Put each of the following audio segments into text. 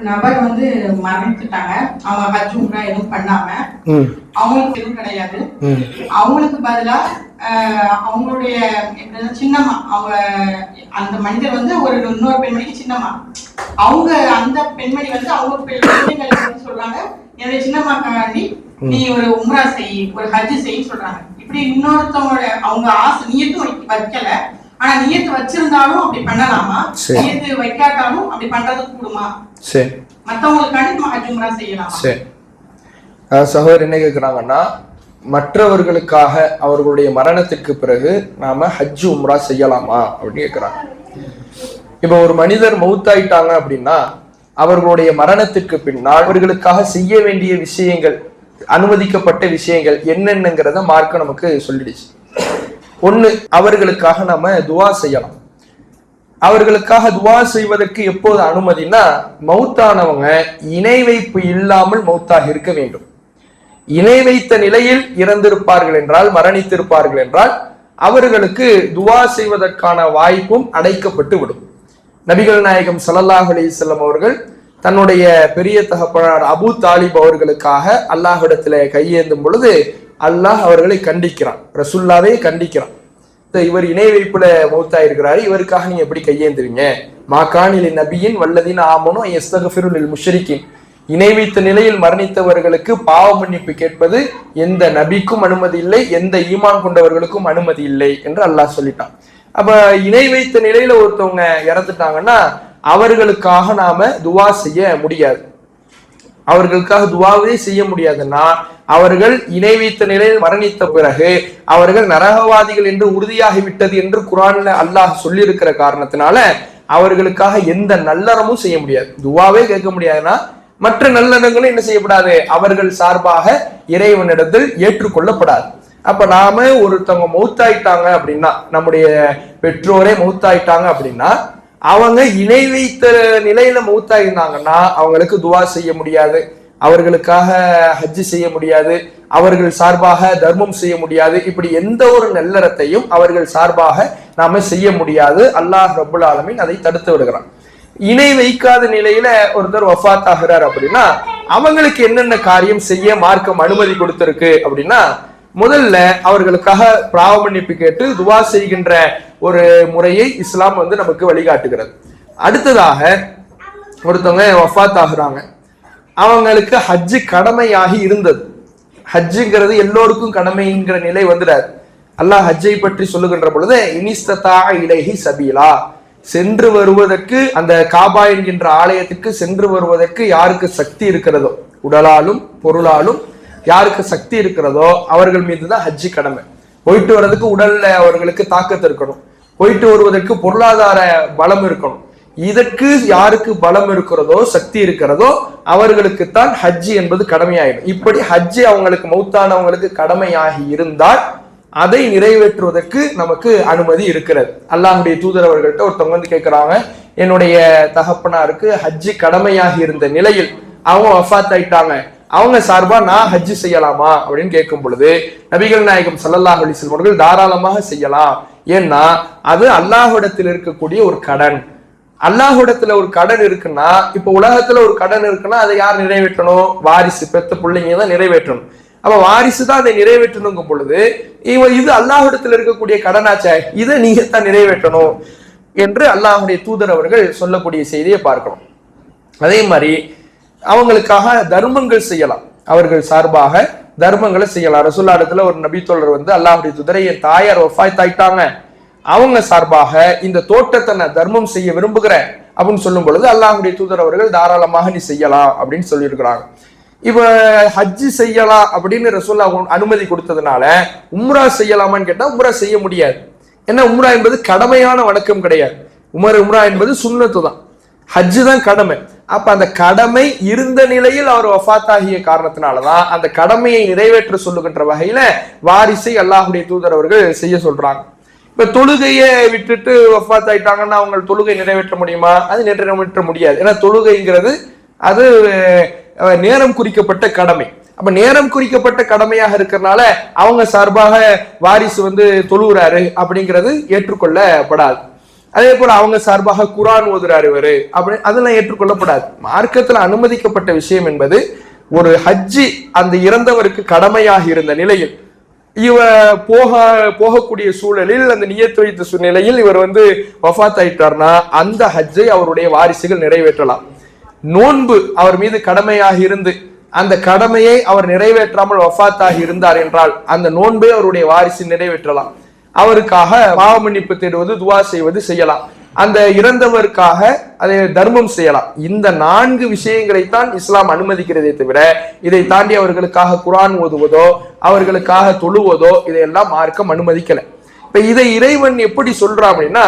நபர் வந்து மரணிச்சுட்டாங்க. அவங்க ஹஜ் உம்ரா எதுவும் பண்ணாம. அவங்களுக்கு எதுவும் கிடையாது. அவங்களுக்கு பதிலா அவங்களுடைய சின்னம்மா. அவங்க அந்த மனிதர் வந்து ஒரு இன்னொரு பெண்மணிக்கு சின்னம்மா. அவங்க அந்த பெண்மணி வந்து அவங்க பெ- பிள்ளைங்களுக்கு வந்து சொல்றாங்க என்னுடைய சின்னம்மாக்காண்டி நீ ஒரு உம்ரா செய் ஒரு ஹஜ் செய் சொல்றாங்க. இப்படி இன்னொருத்தவங்களோட அவங்க ஆசை நியத்தும் வைக்க- வைக்கல. ஆனா நியத்து வச்சிருந்தாலும் அப்படி பண்ணலாமா. நியத்து வைக்காட்டாலும் அப்படி பண்றது கூடுமா? சரி. உம்ரா செய்யலாமா? சரி. சகோதரர் என்ன கேட்குறாங்கன்னா மற்றவர்களுக்காக அவர்களுடைய மரணத்திற்கு பிறகு நாம ஹஜ் உம்ரா செய்யலாமா? அப்படின்னு கேட்குறாங்க இப்போ ஒரு மனிதர் மௌத்தாயிட்டாங்க அப்படின்னா அவர்களுடைய மரணத்திற்கு பின்னால் அவர்களுக்காக செய்ய வேண்டிய விஷயங்கள் அனுமதிக்கப்பட்ட விஷயங்கள் என்னென்னங்கிறத மார்க்க நமக்கு சொல்லிடுச்சு. ஒன்று அவர்களுக்காக நாம துவா செய்யலாம். அவர்களுக்காக துவா செய்வதற்கு எப்போது அனுமதினா மௌத்தானவங்க இணை வைப்பு இல்லாமல் மௌத்தாக இருக்க வேண்டும். இணை வைத்த நிலையில் இறந்திருப்பார்கள் என்றால் மரணித்திருப்பார்கள் என்றால் அவர்களுக்கு துவா செய்வதற்கான வாய்ப்பும் அடைக்கப்பட்டு விடும். நபிகள் நாயகம் ஸல்லல்லாஹு அலி செல்லம் அவர்கள் தன்னுடைய பெரிய தகப்பனார் அபூ தாலிப் அவர்களுக்காக அல்லாஹ்விடத்துல கையேந்தும் பொழுது அல்லாஹ் அவர்களை கண்டிக்கிறான். ரசுல்லாவே கண்டிக்கிறான். இவர் இணை வைப்புல மௌத்தா இருக்கிறாரு இவருக்காக நீங்க எப்படி கையேந்துறீங்க மாகாணிலின் நபியின் வல்லதின் ஆமனும் எஸ்தகஃபிருல் முஷரிக்கின் இணை வைத்த நிலையில் மரணித்தவர்களுக்கு பாவ மன்னிப்பு கேட்பது எந்த நபிக்கும் அனுமதி இல்லை எந்த ஈமான் கொண்டவர்களுக்கும் அனுமதி இல்லை என்று அல்லாஹ் சொல்லிட்டான். அப்ப இணை வைத்த நிலையில ஒருத்தவங்க இறந்துட்டாங்கன்னா அவர்களுக்காக நாம துவா செய்ய முடியாது. அவர்களுக்காக துவாவே செய்ய முடியாதுன்னா அவர்கள் இணை வைத்த நிலையில் மரணித்த பிறகு அவர்கள் நரகவாதிகள் என்று உறுதியாகிவிட்டது என்று குரான்ல அல்லாஹ் சொல்லியிருக்கிற காரணத்தினால அவர்களுக்காக எந்த நல்லறமும் செய்ய முடியாது. துவாவே கேட்க முடியாதுன்னா மற்ற நல்லறங்களும் என்ன செய்யப்படாது? அவர்கள் சார்பாக இறைவனிடத்தில் ஏற்றுக்கொள்ளப்படாது. அப்ப நாம ஒருத்தவங்க மௌத்தாயிட்டாங்க அப்படின்னா நம்முடைய பெற்றோரே மௌத்தாயிட்டாங்க அப்படின்னா அவங்க இணை வைத்த நிலையில மௌத்தாயிருந்தாங்கன்னா அவங்களுக்கு துவா செய்ய முடியாது. அவர்களுக்காக ஹஜ்ஜு செய்ய முடியாது. அவர்கள் சார்பாக தர்மம் செய்ய முடியாது. இப்படி எந்த ஒரு நல்லறத்தையும் அவர்கள் சார்பாக நாம செய்ய முடியாது. அல்லாஹ் ரபுல் ஆலமின் அதை தடுத்து விடுகிறான். இணை வைக்காத நிலையில ஒருத்தர் வஃபாத் ஆகிறார் அப்படின்னா அவங்களுக்கு என்னென்ன காரியம் செய்ய மார்க்கம் அனுமதி கொடுத்திருக்கு அப்படின்னா முதல்ல அவர்களுக்காக பிராவ மன்னிப்பு கேட்டு துவா செய்கின்ற ஒரு முறையை இஸ்லாம் வந்து நமக்கு வழிகாட்டுகிறது. அடுத்ததாக ஒருத்தவங்க வஃபாத் ஆகுறாங்க அவங்களுக்கு ஹஜ்ஜு கடமையாகி இருந்தது. ஹஜ்ஜுங்கிறது எல்லோருக்கும் கடமைங்கிற நிலை வந்துடாது. அல்லாஹ் ஹஜ்ஜை பற்றி சொல்லுகின்ற பொழுது இனிஸ்ததா இலகி சபீலா. சென்று வருவதற்கு அந்த காபா என்கின்ற ஆலயத்திற்கு சென்று வருவதற்கு யாருக்கு சக்தி இருக்கிறதோ? உடலாலும் பொருளாலும் யாருக்கு சக்தி இருக்கிறதோ அவர்கள் மீது தான் ஹஜ்ஜி கடமை. போயிட்டு வர்றதுக்கு உடல்ல அவர்களுக்கு தாக்கத்தை இருக்கணும். போயிட்டு வருவதற்கு பொருளாதார பலம் இருக்கணும். இதற்கு யாருக்கு பலம் இருக்கிறதோ சக்தி இருக்கிறதோ அவர்களுக்குத்தான் ஹஜ்ஜி என்பது கடமையாயிடும். இப்படி ஹஜ்ஜி அவங்களுக்கு மௌத்தானவங்களுக்கு கடமையாகி இருந்தால் அதை நிறைவேற்றுவதற்கு நமக்கு அனுமதி இருக்கிறது. அல்லாஹுடைய தூதர் அவர்கள்ட்ட ஒருத்தவங்க வந்து கேட்கிறாங்க என்னுடைய தகப்பனாருக்கு ஹஜ்ஜி கடமையாகி இருந்த நிலையில் அவங்க வஃத் ஆயிட்டாங்க. அவங்க சார்பா நான் ஹஜ்ஜு செய்யலாமா அப்படின்னு கேட்கும் பொழுது நபிகள் நாயகம் சல்லல்லாஹ் அலி செல்வர்கள் தாராளமாக செய்யலாம். ஏன்னா அது அல்லாஹ்விடத்தில் இருக்கக்கூடிய ஒரு கடன். அல்லாஹ்விடத்துல ஒரு கடன் இருக்குன்னா இப்ப உலகத்துல ஒரு கடன் இருக்குன்னா அதை யார் நிறைவேற்றணும்? வாரிசு. பெத்த பிள்ளைங்க தான் நிறைவேற்றணும். அப்ப வாரிசு தான் அதை நிறைவேற்றணுங்கும் பொழுது இவன் இது அல்லாஹ்விடத்துல இருக்கக்கூடிய கடனாச்சே இதை நீங்க தான் நிறைவேற்றணும் என்று அல்லாஹுடைய தூதர் அவர்கள் சொல்லக்கூடிய செய்தியை பார்க்கணும் அதே மாதிரி அவங்களுக்காக தர்மங்கள் செய்யலாம். அவர்கள் சார்பாக தர்மங்களை செய்யலாம். ரசுல்லா இடத்துல ஒரு தோழர் வந்து அல்லாஹுடைய துதரை என் தாயார் ஒஃபாய் தாய்ட்டாங்க அவங்க சார்பாக இந்த தோட்டத்தை நான் தர்மம் செய்ய விரும்புகிறேன். அப்படின்னு சொல்லும் பொழுது அல்லாஹுடைய தூதர் அவர்கள் தாராளமாக நீ செய்யலாம் அப்படின்னு சொல்லியிருக்கிறாங்க. இப்ப ஹஜ்ஜி செய்யலாம் அப்படின்னு ரசோல்லா அனுமதி கொடுத்ததுனால உம்ரா செய்யலாமான்னு கேட்டா உம்ரா செய்ய முடியாது. ஏன்னா உம்ரா என்பது கடமையான வணக்கம் கிடையாது. உமர் உம்ரா என்பது சுண்ணத்து தான் ஹஜ்ஜு தான் கடமை. அப்ப அந்த கடமை இருந்த நிலையில் அவர் ஒஃபாத்தாகிய காரணத்தினாலதான் அந்த கடமையை நிறைவேற்ற சொல்லுகின்ற வகையில வாரிசை அல்லாஹுடைய தூதர் அவர்கள் செய்ய சொல்றாங்க. இப்ப தொழுகையை விட்டுட்டு வஃபாத் ஆயிட்டாங்கன்னா அவங்க தொழுகை நிறைவேற்ற முடியுமா? அது நிறைவேற்ற முடியாது. ஏன்னா தொழுகைங்கிறது அது நேரம் குறிக்கப்பட்ட கடமை. அப்ப நேரம் குறிக்கப்பட்ட கடமையாக இருக்கிறதுனால அவங்க சார்பாக வாரிசு வந்து தொழுகிறாரு அப்படிங்கிறது ஏற்றுக்கொள்ளப்படாது. அதே போல அவங்க சார்பாக குரான் ஓதுறாரு இவரு. அப்படி அதெல்லாம் ஏற்றுக்கொள்ளப்படாது. மார்க்கத்துல அனுமதிக்கப்பட்ட விஷயம் என்பது ஒரு ஹஜ்ஜி அந்த இறந்தவருக்கு கடமையாக இருந்த நிலையில் இவ போக போகக்கூடிய சூழலில் அந்த நியத்து வைத்த சூழ்நிலையில் இவர் வந்து வஃத் ஆயிட்டார்னா அந்த ஹஜ்ஜை அவருடைய வாரிசுகள் நிறைவேற்றலாம். நோன்பு அவர் மீது கடமையாக இருந்து அந்த கடமையை அவர் நிறைவேற்றாமல் வஃபாத்தாகி இருந்தார் என்றால் அந்த நோன்பை அவருடைய வாரிசு நிறைவேற்றலாம். அவருக்காக பாவ மன்னிப்பு தேடுவது துவா செய்வது செய்யலாம். அந்த இறந்தவருக்காக அதை தர்மம் செய்யலாம். இந்த நான்கு விஷயங்களைத்தான் இஸ்லாம் அனுமதிக்கிறதே தவிர இதை தாண்டி அவர்களுக்காக குரான் ஓதுவதோ அவர்களுக்காக தொழுவதோ இதையெல்லாம் மார்க்கம் அனுமதிக்கல. இப்ப இதை இறைவன் எப்படி சொல்றான் அப்படின்னா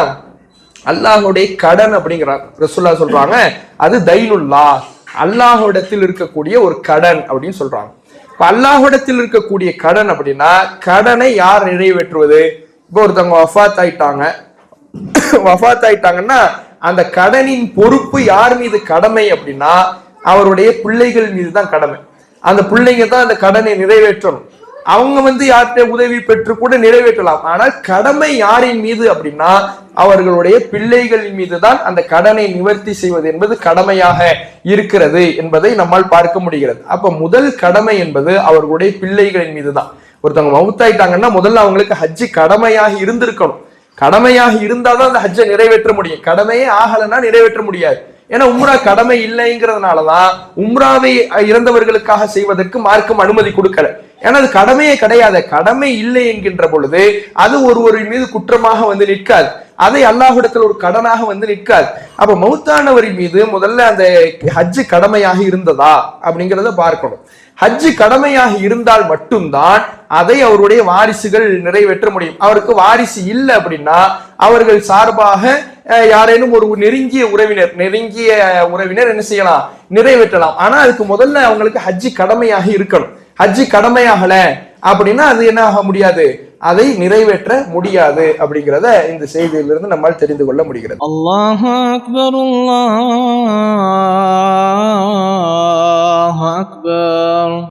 அல்லாஹுடைய கடன் அப்படிங்கிறார். ரசுல்லா சொல்றாங்க அது தைனுல்லா அல்லாஹுடத்தில் இருக்கக்கூடிய ஒரு கடன் அப்படின்னு சொல்றாங்க. இப்ப அல்லாஹுடத்தில் இருக்கக்கூடிய கடன் அப்படின்னா கடனை யார் நிறைவேற்றுவது? இப்போ ஒருத்தவங்க வஃபாத் ஆயிட்டாங்க வஃபாத் ஆயிட்டாங்கன்னா அந்த கடனின் பொறுப்பு யார் மீது கடமை அப்படின்னா அவருடைய பிள்ளைகள் மீது தான் கடமை. அந்த பிள்ளைங்க தான் அந்த கடனை நிறைவேற்றணும். அவங்க வந்து யார்கிட்ட உதவி பெற்று கூட நிறைவேற்றலாம். ஆனால் கடமை யாரின் மீது அப்படின்னா அவர்களுடைய பிள்ளைகளின் மீது தான் அந்த கடனை நிவர்த்தி செய்வது என்பது கடமையாக இருக்கிறது என்பதை நம்மால் பார்க்க முடிகிறது. அப்ப முதல் கடமை என்பது அவர்களுடைய பிள்ளைகளின் மீது தான் ஒருத்தவங்க மவுத்தாயிட்டாங்கன்னா முதல்ல அவங்களுக்கு ஹஜ்ஜி கடமையாக இருந்திருக்கணும். கடமையாக இருந்தாதான் அந்த ஹஜ்ஜை நிறைவேற்ற முடியும். கடமையே ஆகலைன்னா நிறைவேற்ற முடியாது. ஏன்னா உம்ரா கடமை இல்லைங்கிறதுனாலதான் உம்ராவை இறந்தவர்களுக்காக செய்வதற்கு மார்க்கம் அனுமதி கொடுக்கல. ஏன்னா அது கடமையே கிடையாது. கடமை இல்லை என்கின்ற பொழுது அது ஒருவரின் மீது குற்றமாக வந்து நிற்காது. அதை அல்லாஹிடத்தில் ஒரு கடனாக வந்து நிற்காது. அப்ப மௌத்தானவரின் மீது முதல்ல அந்த ஹஜ்ஜு கடமையாக இருந்ததா அப்படிங்கிறத பார்க்கணும். ஹஜ்ஜு கடமையாக இருந்தால் மட்டும்தான் அதை அவருடைய வாரிசுகள் நிறைவேற்ற முடியும். அவருக்கு வாரிசு இல்லை அப்படின்னா அவர்கள் சார்பாக யாரேனும் ஒரு நெருங்கிய உறவினர் நெருங்கிய உறவினர் என்ன செய்யலாம்? நிறைவேற்றலாம். ஆனா அதுக்கு முதல்ல அவங்களுக்கு ஹஜ்ஜி கடமையாக இருக்கணும். ஹஜ்ஜி கடமையாகல அப்படின்னா அது என்ன ஆக முடியாது? அதை நிறைவேற்ற முடியாது அப்படிங்கிறத இந்த செய்தியிலிருந்து நம்மால் தெரிந்து கொள்ள முடிகிறது. அல்லாஹ் அக்பர் அல்லாஹ் அக்பர்.